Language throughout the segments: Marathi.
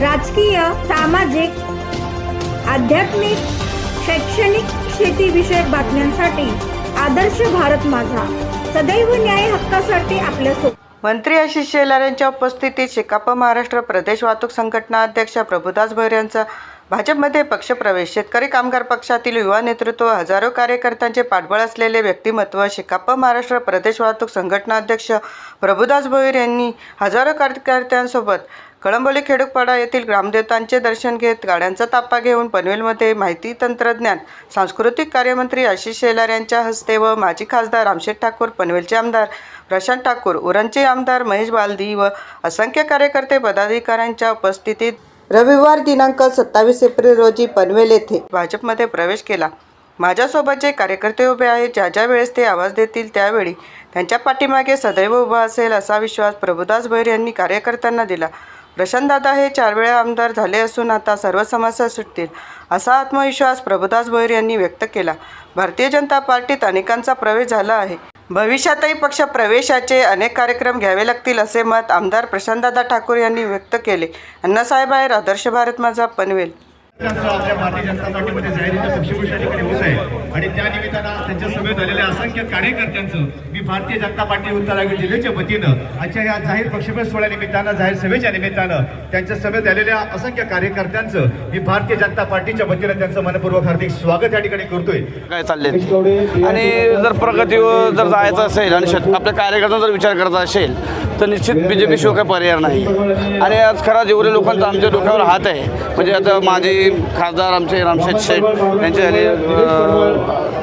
राजकीय सामाजिक आध्यात्मिक शैक्षणिक शेतीविषयक बातम्यांसाठी आदर्श भारत माझा. सदैव न्याय हक्कासाठी आपल्या मंत्री आशिष शेलार यांच्या उपस्थितीत शेकाप महाराष्ट्र प्रदेश वाहतूक संघटना अध्यक्ष प्रभुदास भैर यांचा भाजपमध्ये पक्षप्रवेश. शेतकरी कामगार पक्षातील युवा नेतृत्व हजारो कार्यकर्त्यांचे पाठबळ असलेले व्यक्तिमत्व शिकाप महाराष्ट्र प्रदेश वाहतूक संघटना अध्यक्ष प्रभुदास भोईर यांनी हजारो कार्यकर्त्यांसोबत कळंबोली खेडूकपाडा येथील ग्रामदेवतांचे दर्शन घेत गाड्यांचा ताप्पा घेऊन पनवेलमध्ये माहिती तंत्रज्ञान सांस्कृतिक कार्यमंत्री आशिष शेलार यांच्या हस्ते व माजी खासदार रामशेठ ठाकूर पनवेलचे आमदार प्रशांत ठाकूर उरणचे आमदार महेश बालदी व असंख्य कार्यकर्ते पदाधिकाऱ्यांच्या उपस्थितीत रविवार दिनांक सत्तावीस एप्रिल रोजी पनवेल येथे भाजपमध्ये प्रवेश केला. माझ्यासोबत जे कार्यकर्ते उभे आहेत ज्या ज्या वेळेस ते आवाज देतील त्यावेळी त्यांच्या पाठीमागे सदैव उभा असेल असा विश्वास प्रभुदास भैर यांनी कार्यकर्त्यांना दिला. प्रशांतदादा हे चार वेळा आमदार झाले असून आता सर्व समस्या सुटतील असा आत्मविश्वास प्रभुदास भैर यांनी व्यक्त केला. भारतीय जनता पार्टीत अनेकांचा प्रवेश झाला आहे. भविष्यातही पक्ष प्रवेशाचे अनेक कार्यक्रम घ्यावे लागतील असे मत आमदार प्रशांतदादा ठाकूर यांनी व्यक्त केले. अण्णासाहेब आहेर आदर्श भारत माझा पनवेल. आपल्या भारतीय जनता पार्टीमध्ये जाहीर पक्षपुरुष या ठिकाणी होत आहे. आणि त्या निमित्तानं त्यांच्या सभेत झालेल्या असंख्य कार्यकर्त्यांचं मी भारतीय जनता पार्टी उत्तराखंड जिल्ह्याच्या वतीनं आजच्या या जाहीर पक्षप्रवेश सोहळ्या निमित्तानं जाहीर सभेच्या निमित्तानं त्यांच्या सभेत झालेल्या असंख्य कार्यकर्त्यांचं मी भारतीय जनता पार्टीच्या वतीनं त्यांचं मनपूर्वक हार्दिक स्वागत या ठिकाणी करतोय. काय चालले आणि जर प्रगतीवर जर जायचं असेल आणि शेत आपल्या कार्यकर्त्यांचा जर विचार करायचा असेल तर निश्चित बी जे पी शिवाय काही पर्याय नाही. आणि आज खरा जेवढे लोकांचा आमच्या डोक्यावर हात आहे. म्हणजे आता माझे खासदार आमचे रामशेठ शेठ यांचे झाले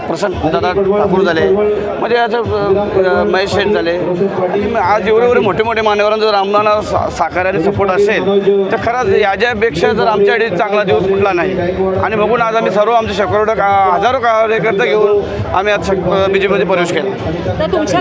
प्रशांत दादा ठाकूर झाले. म्हणजे आता महेश शेठ झाले. आणि आज एवढे एवढे मोठे मोठे मान्यवरांचा जर आम्हाला सा साकार आणि सपोर्ट असेल तर खरंच याच्यापेक्षा जर आमच्याकडे चांगला दिवस कुठला नाही. आणि बघून आज आम्ही सर्व आमचे शेकडो का हजारो कार्यकर्ते घेऊन आम्ही आज बी जे पीमध्ये प्रवेश केला. तर तुमच्या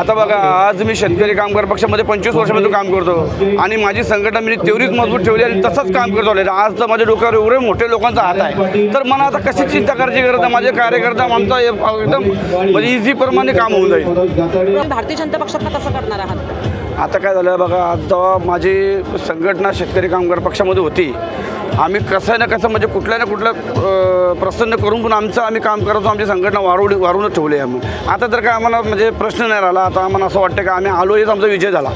आता बघा आज मी शेतकरी कामगार पक्षामध्ये पंचवीस वर्षापासून काम करतो. आणि माझी संघटना मी तेवढीच मजबूत ठेवली आणि तसंच काम करतो आले. आज तर माझ्या डोक्यावर एवढे मोठे लोकांचा हात आहे. तर मला आता कशी चिंता करायची गरज आहे? माझे कार्यकर्ता आमचा एकदम म्हणजे इझी प्रमाणे काम होऊन जाईल. भारतीय जनता पक्षात कसं करणार आहात? आता काय झालं बघा जेव्हा माझी संघटना शेतकरी कामगार पक्षामध्ये होती आम्ही कसं ना कसं म्हणजे कुठल्या ना कुठलं अं, प्रसन्न करून पण आमचं आम्ही काम करतो आमची संघटना वारवली वारूनच ठेवली आहे आम्ही. आता तर काय आम्हाला म्हणजे प्रश्न नाही राहिला. आता आम्हाला असं वाटतं की आम्ही आलो हेच आमचा विजय झाला.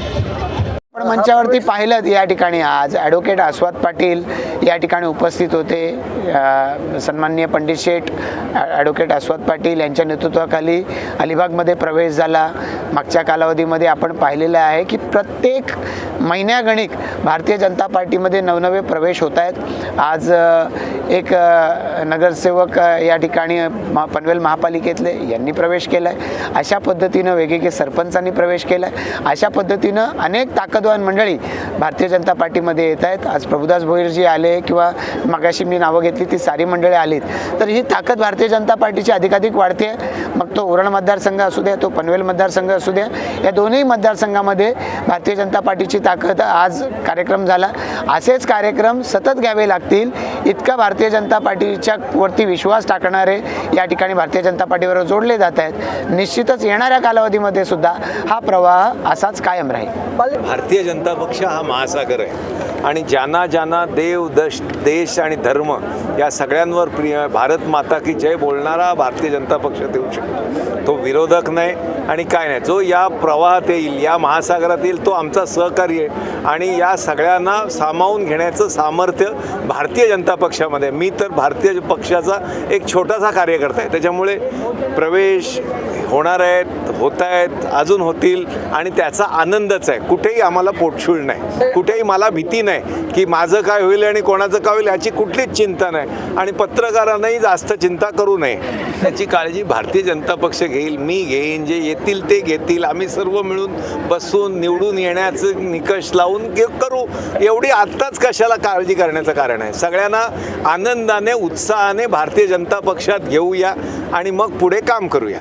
मंचावरती पाहिलं या ठिकाणी आज ॲडव्होकेट आस्वाद पाटील या ठिकाणी उपस्थित होते. सन्माननीय पंडित शेठ ॲडव्होकेट आस्वाद पाटील यांच्या नेतृत्वाखाली अलिबागमध्ये प्रवेश झाला. मागच्या कालावधीमध्ये आपण पाहिलेलं आहे की प्रत्येक महिन्यागणिक भारतीय जनता पार्टीमध्ये नवनवे प्रवेश होत आहेत. आज एक नगरसेवक या ठिकाणी महा पनवेल महापालिकेतले यांनी प्रवेश केला आहे अशा पद्धतीनं वेगवेगळे सरपंचांनी प्रवेश केला आहे अशा पद्धतीनं अनेक ताकदवान मंडळी भारतीय जनता पार्टीमध्ये येत आहेत. आज प्रभुदास भोईरजी आले किंवा मागाशी मी नावं घेतली ती सारी मंडळी आलीत. तर ही ताकद भारतीय जनता पार्टीची अधिकाधिक वाढते. मग तो उरण मतदारसंघ असू द्या तो पनवेल मतदारसंघ असू द्या या दोन्ही मतदारसंघामध्ये भारतीय जनता पार्टीची ताकद आज कार्यक्रम झाला. असेच कार्यक्रम सतत घ्यावे लागतील. इतका भारतीय जनता पार्टीच्या वरती विश्वास टाकणारे या ठिकाणी भारतीय जनता पार्टीवर जोडले जात आहेत. निश्चितच येणाऱ्या कालावधीमध्ये सुद्धा हा प्रवाह असाच कायम राहील. भारतीय जनता पक्ष हा महासागर आहे. आणि ज्यांना ज्यांना देव दश देश आणि धर्म या सगळ्यांवर प्रिय आहे, भारत माता की जय बोलणारा भारतीय जनता पक्ष देऊ शकतो. तो विरोधक नाही आणि काय नाही. जो या प्रवाहात येईल या महासागरात येईल तो आमचा सहकारी आहे. आणि या सगळ्यांना सामावून घेण्याचं सामर्थ्य भारतीय जनता पक्षामध्ये. मी तर भारतीय पक्षाचा एक छोटासा कार्यकर्ता आहे. त्याच्यामुळे प्रवेश होणार आहेत होत आहेत अजून होतील आणि त्याचा आनंदच आहे. कुठेही आम्हाला पोटशूळ नाही. कुठेही मला भीती नाही. की माझं काय होईल आणि कोणाचं काय होईल याची कुठलीच चिंता नाही. आणि पत्रकारांनाही जास्त चिंता करू नये. त्याची काळजी भारतीय जनता पक्ष घेईल मी घेईन जे येतील ते घेतील. आम्ही सर्व मिळून बसून निवडून येण्याचं निकष लावून करू. एवढी आत्ताच कशाला काळजी करण्याचं कारण आहे? सगळ्यांना आनंदाने उत्साहाने भारतीय जनता पक्षात घेऊया आणि मग पुढे काम करूया.